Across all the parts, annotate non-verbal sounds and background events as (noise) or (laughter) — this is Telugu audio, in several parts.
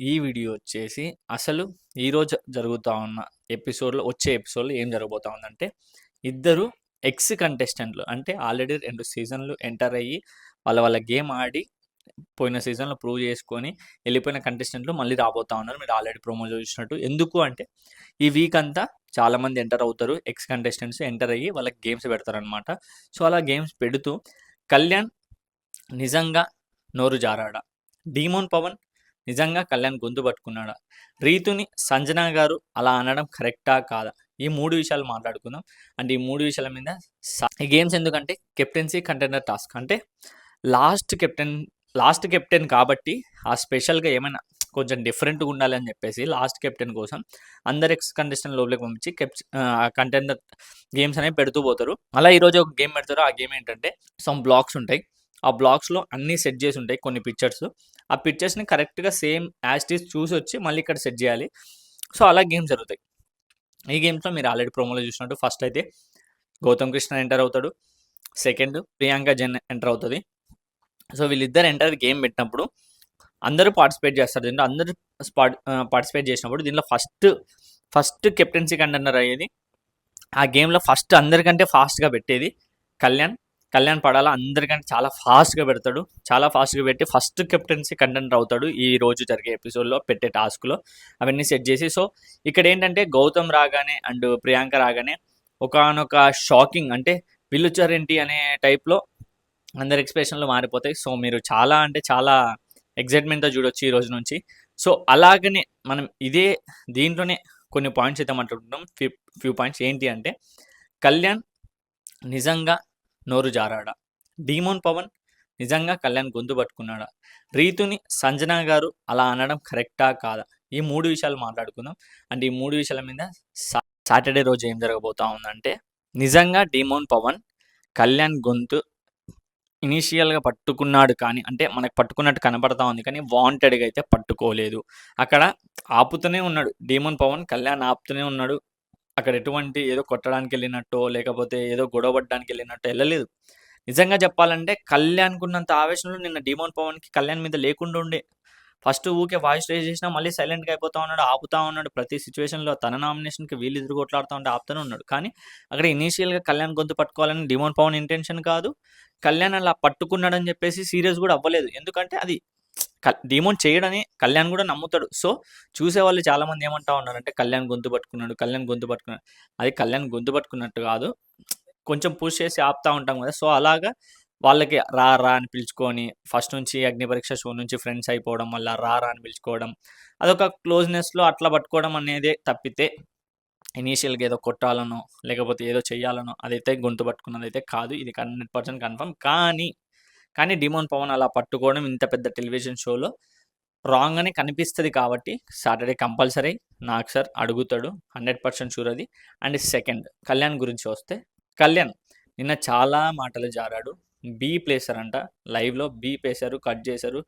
ఈ వీడియో వచ్చేసి అసలు ఈరోజు జరుగుతూ ఉన్న ఎపిసోడ్‌లో వచ్చే ఎపిసోడ్‌లో ఏం జరగబోతా ఉందంటే, ఇద్దరు ఎక్స్ కంటెస్టెంట్‌లు అంటే ఆల్రెడీ రెండు సీజన్‌లు ఎంటర్ అయ్యి వాళ్ళ వాళ్ళ గేమ్ ఆడి పోయిన సీజన్‌లో ప్రూవ్ చేసుకొని వెళ్ళిపోయిన కంటెస్టెంట్‌లు మళ్ళీ రాబోతా ఉన్నారు. మీరు ఆల్రెడీ ప్రోమో చూసినట్టు. ఎందుకు అంటే ఈ వీక్ అంతా చాలామంది ఎంటర్ అవుతారు. ఎక్స్ కంటెస్టెంట్స్ ఎంటర్ అయ్యి వాళ్ళకి గేమ్స్ పెడతారనమాట. సో, అలా గేమ్స్ పెడుతూ కళ్యాణ్ నిజంగా నోరు జారాడా? డీమోన్ పవన్ నిజంగా కళ్యాణ్ గొంతు పట్టుకున్నాడా? రీతుని సంజన గారు అలా అనడం కరెక్టా? కాదా? ఈ మూడు విషయాలు మాట్లాడుకుందాం. అండ్ ఈ మూడు విషయాల మీద స ఈ గేమ్స్ ఎందుకంటే కెప్టెన్సీ కంటెండర్ టాస్క్. అంటే లాస్ట్ కెప్టెన్ లాస్ట్ కెప్టెన్ కాబట్టి ఆ స్పెషల్‌గా ఏమైనా కొంచెం డిఫరెంట్‌గా ఉండాలి అని చెప్పేసి లాస్ట్ కెప్టెన్ కోసం అందరు ఎక్స్ కండిషన్ లోపలికి పంపించి కెప్ ఆహ్, కంటెండర్ గేమ్స్ అనేవి పెడుతూ పోతారు. అలా ఈరోజు ఒక గేమ్ పెడతారు. ఆ గేమ్ ఏంటంటే సమ్ బ్లాక్స్ ఉంటాయి. ఆ బ్లాక్స్‌లో అన్నీ సెట్ చేసి ఉంటాయి కొన్ని పిక్చర్స్. ఆ పిక్చర్స్‌ని కరెక్ట్‌గా సేమ్ యాజ్ చూసి వచ్చి మళ్ళీ ఇక్కడ సెట్ చేయాలి. సో, అలా గేమ్స్ జరుగుతాయి. ఈ గేమ్స్‌లో మీరు ఆల్రెడీ ప్రోమోలో చూసినట్టు ఫస్ట్ అయితే గౌతమ్ కృష్ణ ఎంటర్ అవుతాడు. సెకండ్ ప్రియాంక జెన్ ఎంటర్ అవుతుంది సో, వీళ్ళిద్దరు ఎంటర్ గేమ్ పెట్టినప్పుడు అందరూ పార్టిసిపేట్ చేస్తారు. దీంట్లో అందరూ స్పాట్ పార్టిసిపేట్ చేసినప్పుడు దీంట్లో ఫస్ట్ ఫస్ట్ కెప్టెన్సీ కంటెండర్ అయ్యేది ఆ గేమ్‌లో ఫస్ట్ అందరికంటే ఫాస్ట్‌గా పెట్టేది కళ్యాణ్. కళ్యాణ్ పడాల అందరికంటే చాలా ఫాస్ట్‌గా పెడతాడు. చాలా ఫాస్ట్‌గా పెట్టి ఫస్ట్ కెప్టెన్సీ కంటెంటర్ అవుతాడు. ఈ రోజు జరిగే ఎపిసోడ్‌లో పెట్టే టాస్క్‌లో అవన్నీ సెట్ చేసి సో, ఇక్కడ ఏంటంటే గౌతమ్ రాగానే అండ్ ప్రియాంక రాగానే ఒకనొక షాకింగ్ అంటే వీళ్ళొచ్చారేంటి అనే టైప్‌లో అందరి ఎక్స్‌ప్రెషన్‌లు మారిపోతాయి. సో, మీరు చాలా అంటే చాలా ఎక్సైట్‌మెంట్‌తో చూడొచ్చు ఈ రోజు నుంచి. సో, అలాగనే మనం ఇదే దీంట్లోనే కొన్ని పాయింట్స్ అయితే మాట్లాడుకుందాం. ఫ్యూ ఫ్యూ పాయింట్స్ ఏంటి అంటే కళ్యాణ్ నిజంగా నోరు జారాడా? డీమోన్ పవన్ నిజంగా కళ్యాణ్ గొంతు పట్టుకున్నాడా? రీతుని సంజన గారు అలా అనడం కరెక్టా? కాదా? ఈ మూడు విషయాలు మాట్లాడుకుందాం. అంటే ఈ మూడు విషయాల మీద సాటర్‌డే రోజు ఏం జరగబోతా ఉందంటే నిజంగా డీమోన్ పవన్ కళ్యాణ్ గొంతు ఇనీషియల్‌గా పట్టుకున్నాడు కానీ అంటే మనకు పట్టుకున్నట్టు కనపడతా ఉంది కానీ వాంటెడ్‌గా అయితే పట్టుకోలేదు. అక్కడ ఆపుతూనే ఉన్నాడు. డీమోన్ పవన్ కళ్యాణ్ ఆపుతూనే ఉన్నాడు. అక్కడ ఎటువంటి ఏదో కొట్టడానికి వెళ్ళినట్టో లేకపోతే ఏదో గొడవ పడడానికెళ్ళినట్టో వెళ్ళలేదు నిజంగా చెప్పాలంటే కళ్యాణ్‌కున్నంత ఆవేశంలో నిన్న డీమోన్ పవన్‌కి కళ్యాణ్ మీద లేకుండా ఉండే. ఫస్ట్ ఊకే వాయిస్ రేజ్ చేసినా మళ్ళీ సైలెంట్‌గా అయిపోతా ఉన్నాడు. ఆపుతా ఉన్నాడు. ప్రతి సిచ్యువేషన్లో తన నామినేషన్‌కి వీళ్ళు ఎదురు కొట్లాడుతూ ఉంటే ఆపుతూనే ఉన్నాడు. కానీ అక్కడ ఇనీషియల్‌గా కళ్యాణ్ గొంతు పట్టుకోవాలని డీమోన్ పవన్ ఇంటెన్షన్ కాదు. కళ్యాణ్ అలా పట్టుకున్నాడని చెప్పేసి సీరియస్ కూడా అవ్వలేదు. ఎందుకంటే అది డీమోన్ చేయడని కళ్యాణ్ కూడా నమ్ముతాడు. సో, చూసేవాళ్ళు చాలామంది ఏమంటా ఉన్నారంటే కళ్యాణ్ గొంతు పట్టుకున్నాడు. కళ్యాణ్ గొంతు పట్టుకున్నాడు. అది కళ్యాణ్ గొంతు పట్టుకున్నట్టు కాదు. కొంచెం పుష్ చేసి ఆపుతా ఉంటాం కదా! సో, అలాగా వాళ్ళకి రా రా అని పిలుచుకొని ఫస్ట్ నుంచి అగ్ని పరీక్ష షో నుంచి ఫ్రెండ్స్ అయిపోవడం వల్ల రా రా అని పిలుచుకోవడం. అదొక క్లోజ్‌నెస్‌లో అట్లా పట్టుకోవడం అనేది తప్పితే ఇనీషియల్‌గా ఏదో కొట్టాలనో లేకపోతే ఏదో చేయాలనో అదైతే గొంతు పట్టుకున్నదైతే కాదు. ఇది 100% కన్ఫర్మ్. కానీ, కానీ డీమోన్ పవన్ అలా పట్టుకోవడం ఇంత పెద్ద టెలివిజన్ షోలో రాంగ్ అని కనిపిస్తుంది కాబట్టి సాటర్‌డే కంపల్సరీ నాగ్ సార్ అడుగుతాడు. 100% షూర్ అది. అండ్ సెకండ్ కళ్యాణ్ గురించి వస్తే కళ్యాణ్ నిన్న చాలా మాటలు జారాడు. బీపేసారంట. లైవ్‌లో బీపేసారు. కట్ చేశారు.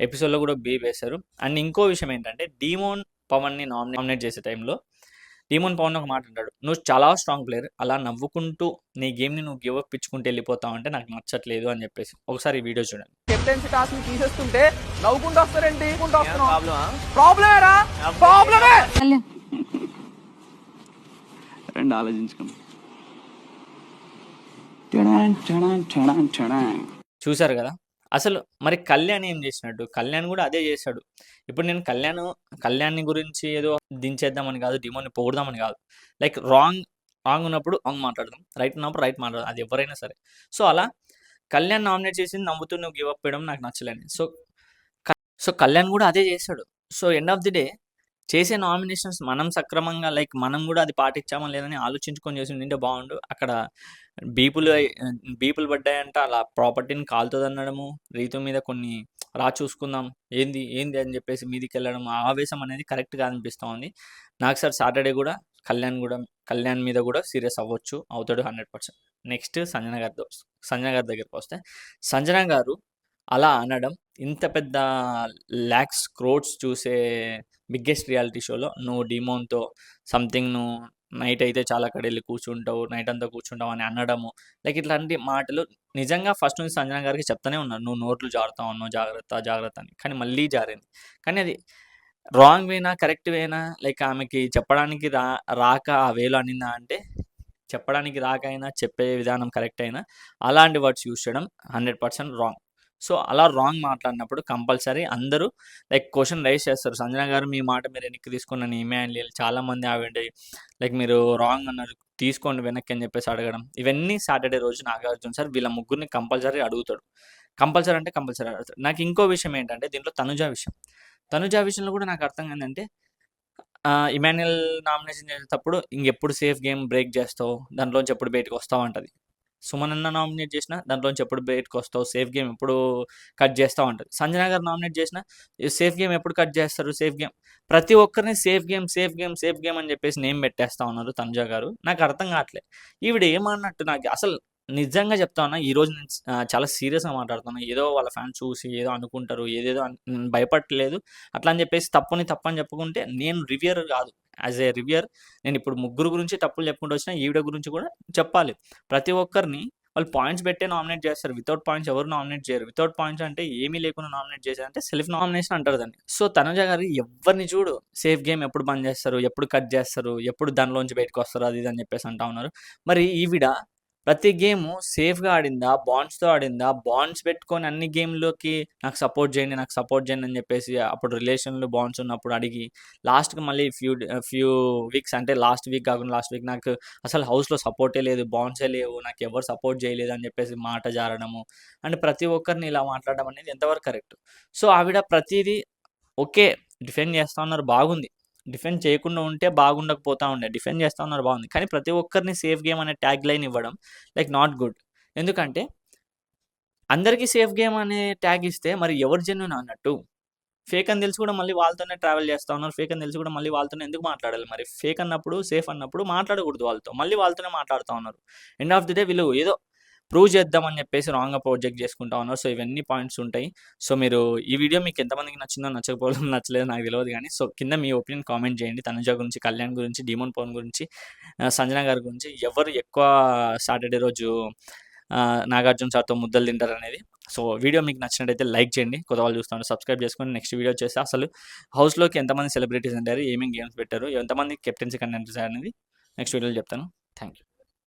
ఎపిసోడ్‌లో కూడా బీపేసారు. అండ్ ఇంకో విషయం ఏంటంటే డీమోన్ పవన్‌ని నామినేట్ చేసే టైంలో డీమోన్ పవన్ ఒక మాట అంటాడు. "నువ్వు చాలా స్ట్రాంగ్ ప్లేయర్. అలా నవ్వుకుంటూ నీ గేమ్‌ని నువ్వు గివ్ అప్ ఇచ్చుకుంటూ వెళ్ళిపోతావు అంటే నాకు నచ్చట్లేదు" అని చెప్పేసి. ఒకసారి ఈ వీడియో చూడండి. కెప్టెన్సీ టాస్క్ని తీసేస్తుంటే నవ్వుకుంటూ వస్తున్నావు ప్రాబ్లమా ప్రాబ్లమేరా ప్రాబ్లమే కళ్యాణ్ రెండు ఆలోచించుకోండి చూసారు కదా! అసలు మరి కళ్యాణ్ ఏం చేసినట్టు? కళ్యాణ్ కూడా అదే చేశాడు. ఇప్పుడు నేను కళ్యాణ్ కళ్యాణ్‌ని గురించి ఏదో దించేద్దామని కాదు. డిమోని పొగుడదామని కాదు. లైక్ రాంగ్ రాంగ్ ఉన్నప్పుడు రాంగ్ మాట్లాడదాం. రైట్ ఉన్నప్పుడు రైట్ మాట్లాడదాం. అది ఎవరైనా సరే. సో, అలా కళ్యాణ్ నామినేట్ చేసింది నమ్ముతూ నువ్వు గివ్ అప్ ఇవ్వడం నాకు నచ్చలేని సో, సో, కళ్యాణ్ కూడా అదే చేశాడు. So, end of the day చేసే నామినేషన్స్ మనం సక్రమంగా లైక్ మనం కూడా అది పాటించామా లేదని ఆలోచించుకొని చేసుండింటే బాగుండు. అక్కడ బీపులు బీపులు పడ్డాయంట. అలా ప్రాపర్టీని కాలుతదనడము. రీతు మీద కొన్ని రా చూసుకుందాం. ఏంది ఏంది అని చెప్పేసి మీదికి వెళ్ళడం ఆవేశం అనేది కరెక్ట్ కాదనిపిస్తా నాకు సార్ సాటర్‌డే కూడా కళ్యాణ్ కూడా కళ్యాణ్ మీద కూడా సీరియస్ అవ్వచ్చు. అవుతాడు 100%. నెక్స్ట్ సంజన గారి సంజన గారి దగ్గరికొస్తే సంజన గారు అలా అనడం ఇంత పెద్ద ల్యాక్స్ క్రోడ్స్ చూసే బిగ్గెస్ట్ రియాలిటీ షోలో నువ్వు డీమోన్‌తో సంథింగ్ నువ్వు నైట్ అయితే చాలా అక్కడెళ్ళి కూర్చుంటావు. నైట్ అంతా కూర్చుంటావు అని అనడము. లైక్ ఇట్లాంటి మాటలు నిజంగా ఫస్ట్ నుంచి సంజన గారికి చెప్తానే ఉన్నారు. నువ్వు నోట్లు జారుతావు ఉన్నావు జాగ్రత్త, జాగ్రత్త అని. కానీ మళ్ళీ జారింది. కానీ అది రాంగ్ వేనా కరెక్ట్ వేనా లైక్ ఆమెకి చెప్పడానికి రా రాక ఆ వేలో అనిందా అంటే చెప్పడానికి రాక అయినా చెప్పే విధానం కరెక్ట్ అయినా అలాంటి వర్డ్స్ యూస్ చేయడం హండ్రెడ్ పర్సెంట్ రాంగ్ సో అలా రాంగ్ మాట్లాడినప్పుడు కంపల్సరీ అందరూ లైక్ క్వశ్చన్ రైజ్ చేస్తారు. సంజన గారు మీ మాట మీరు వెనక్కి తీసుకున్న ఈమె అని చాలా మంది ఆవిడ లైక్ మీరు రాంగ్ అన్నారు తీసుకోండి వెనక్కి అని చెప్పేసి అడగడం. ఇవన్నీ సాటర్డే రోజు నాగార్జున సార్ వీళ్ళ ముగ్గురిని కంపల్సరీ అడుగుతాడు. కంపల్సరీ అంటే కంపల్సరీ అడుగుతాడు. నాకు ఇంకో విషయం ఏంటంటే దీంట్లో తనుజ విషయం. తనుజ విషయంలో కూడా నాకు అర్థం ఏంటంటే ఇమాన్యుయల్ నామినేషన్ చేసేటప్పుడు ఇంకెప్పుడు సేఫ్ గేమ్ బ్రేక్ చేస్తావు? దాంట్లోంచి ఎప్పుడు బయటకు వస్తావు అంటది. సుమన్ నామినేట్ చేసిన దాంట్లోంచి ఎప్పుడు బయటకు వస్తావు? సేఫ్ గేమ్ ఎప్పుడు కట్ చేస్తావు అంటారు. సంజన గారు నామినేట్ చేసిన సేఫ్ గేమ్ ఎప్పుడు కట్ చేస్తారు? సేఫ్ గేమ్ ప్రతి ఒక్కరిని safe game safe game safe game అని చెప్పేసి నేమ్ పెట్టేస్తా ఉన్నారు తంజా గారు. నాకు అర్థం కావట్లే. ఈవిడ ఏమన్నట్టు నాకు అసలు నిజంగా చెప్తా ఉన్నా ఈ రోజు నేను చాలా సీరియస్గా మాట్లాడుతున్నా. ఏదో వాళ్ళ ఫ్యాన్స్ చూసి ఏదో అనుకుంటారు ఏదేదో భయపడలేదు అట్లా అని చెప్పేసి తప్పుని తప్పని చెప్పుకుంటే నేను రివ్యూర్ కాదు. యాజ్ ఏ రివ్యూర్ నేను ఇప్పుడు ముగ్గురు గురించి తప్పులు చెప్పుకుంటూ వచ్చిన ఈవిడ గురించి కూడా చెప్పాలి. ప్రతి ఒక్కరిని వాళ్ళు పాయింట్స్ పెట్టే నామినేట్ చేస్తారు. వితౌట్ పాయింట్స్ ఎవరు నామినేట్ చేయరు. వితౌట్ పాయింట్స్ అంటే ఏమీ లేకుండా నామినేట్ చేశారంటే సెల్ఫ్ నామినేషన్ అంటారు దాన్ని. సో తనుజ గారు ఎవరిని చూడు సేఫ్ గేమ్ ఎప్పుడు బంద్ చేస్తారు ఎప్పుడు కట్ చేస్తారు ఎప్పుడు దానిలోంచి బయటకు వస్తారు అది ఇది అని చెప్పేసి అంటా ఉన్నారు. మరి ఈవిడ ప్రతి గేమ్ సేఫ్గా ఆడిందా బాండ్స్తో ఆడిందా? బాండ్స్ పెట్టుకొని అన్ని గేమ్లోకి నాకు సపోర్ట్ చేయండి నాకు సపోర్ట్ చేయండి అని చెప్పేసి అప్పుడు రిలేషన్లు బాండ్స్ ఉన్నప్పుడు అడిగి లాస్ట్కి మళ్ళీ ఫ్యూ ఫ్యూ వీక్స్ అంటే లాస్ట్ వీక్ కాకుండా లాస్ట్ వీక్ నాకు అసలు హౌస్లో సపోర్టే లేదు బాండ్సే లేవు నాకు ఎవరు సపోర్ట్ చేయలేదు అని చెప్పేసి మాట జారడము అండ్ ప్రతి ఒక్కరిని ఇలా మాట్లాడడం అనేది ఎంతవరకు కరెక్ట్? సో ఆవిడ ప్రతిదీ ఓకే డిఫెండ్ చేస్తా ఉన్నారు బాగుంది. డిఫెండ్ చేయకుండా ఉంటే బాగుండకపోతా ఉండే. డిఫెండ్ చేస్తా ఉన్నారు బాగుంది. కానీ ప్రతి ఒక్కరిని సేఫ్ గేమ్ అనే ట్యాగ్ లైన్ ఇవ్వడం లైక్ నాట్ గుడ్. ఎందుకంటే అందరికీ సేఫ్ గేమ్ అనే ట్యాగ్ ఇస్తే మరి ఎవరు జెన్యున్ అన్నట్టు? ఫేక్ అని తెలిసి కూడా మళ్ళీ వాళ్ళతోనే ట్రావెల్ చేస్తా ఉన్నారు. ఫేక్ అని తెలిసి కూడా మళ్ళీ వాళ్ళతోనే ఎందుకు మాట్లాడాలి మరి? ఫేక్ అన్నప్పుడు సేఫ్ అన్నప్పుడు మాట్లాడకూడదు వాళ్ళతో. మళ్ళీ వాళ్ళతోనే మాట్లాడుతూ ఉన్నారు. ఎండ్ ఆఫ్ ది డే వీళ్ళు ఏదో ప్రూవ్ చేద్దామని చెప్పేసి రాంగ్గా ప్రొజెక్ట్ చేసుకుంటా ఉన్నారు. సో ఇవన్నీ పాయింట్స్ ఉంటాయి. సో మీరు ఈ వీడియో మీకు ఎంతమందికి నచ్చిందో నచ్చకపోవడం (laughs) నచ్చలేదు నాకు తెలియదు కానీ సో కింద మీ ఒపీనియన్ కామెంట్ చేయండి. తనుజ గురించి కళ్యాణ్ గురించి డీమోన్ పవన్ గురించి సంజన గారి గురించి ఎవరు ఎక్కువ సాటర్డే రోజు నాగార్జున సార్తో ముద్దలు తింటారు అనేది. సో వీడియో మీకు నచ్చినట్టయితే లైక్ చేయండి. కొత్త వాళ్ళు చూస్తాను సబ్స్క్రైబ్ చేసుకొని నెక్స్ట్ వీడియో చేస్తే అసలు హౌస్లోకి ఎంతమంది సెలబ్రిటీస్ ఉంటారు ఏమేమి గేమ్స్ పెట్టారు ఎంతమంది కెప్టెన్సీ కంటెంట్స్ అనేది నెక్స్ట్ వీడియోలో చెప్తాను. Thank you